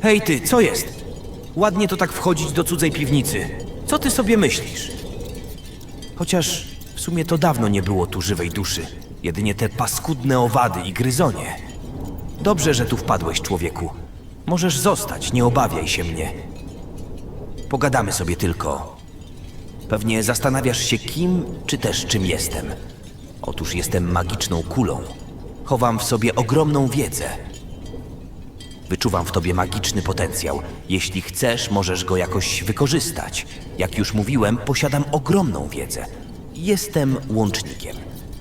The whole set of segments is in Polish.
Hej ty, co jest? Ładnie to tak wchodzić do cudzej piwnicy. Co ty sobie myślisz? Chociaż w sumie to dawno nie było tu żywej duszy. Jedynie te paskudne owady i gryzonie. Dobrze, że tu wpadłeś, człowieku. Możesz zostać, nie obawiaj się mnie. Pogadamy sobie tylko. Pewnie zastanawiasz się kim, czy też czym jestem. Otóż jestem magiczną kulą. Chowam w sobie ogromną wiedzę. Wyczuwam w tobie magiczny potencjał. Jeśli chcesz, możesz go jakoś wykorzystać. Jak już mówiłem, posiadam ogromną wiedzę. Jestem łącznikiem.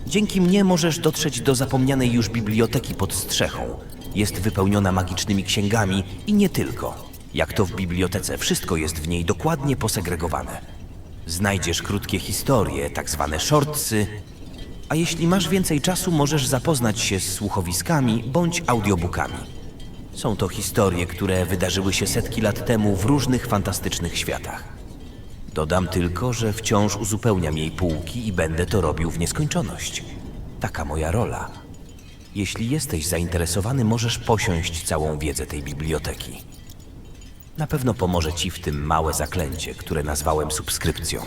Dzięki mnie możesz dotrzeć do zapomnianej już biblioteki pod strzechą. Jest wypełniona magicznymi księgami i nie tylko. Jak to w bibliotece, wszystko jest w niej dokładnie posegregowane. Znajdziesz krótkie historie, tak zwane shortsy, a jeśli masz więcej czasu, możesz zapoznać się z słuchowiskami bądź audiobookami. Są to historie, które wydarzyły się setki lat temu w różnych fantastycznych światach. Dodam tylko, że wciąż uzupełniam jej półki i będę to robił w nieskończoność. Taka moja rola. Jeśli jesteś zainteresowany, możesz posiąść całą wiedzę tej biblioteki. Na pewno pomoże ci w tym małe zaklęcie, które nazwałem subskrypcją.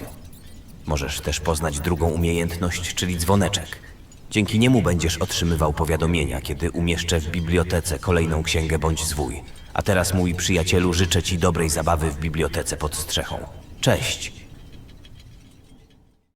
Możesz też poznać drugą umiejętność, czyli dzwoneczek. Dzięki niemu będziesz otrzymywał powiadomienia, kiedy umieszczę w bibliotece kolejną księgę bądź zwój. A teraz, mój przyjacielu, życzę ci dobrej zabawy w bibliotece pod strzechą. Cześć!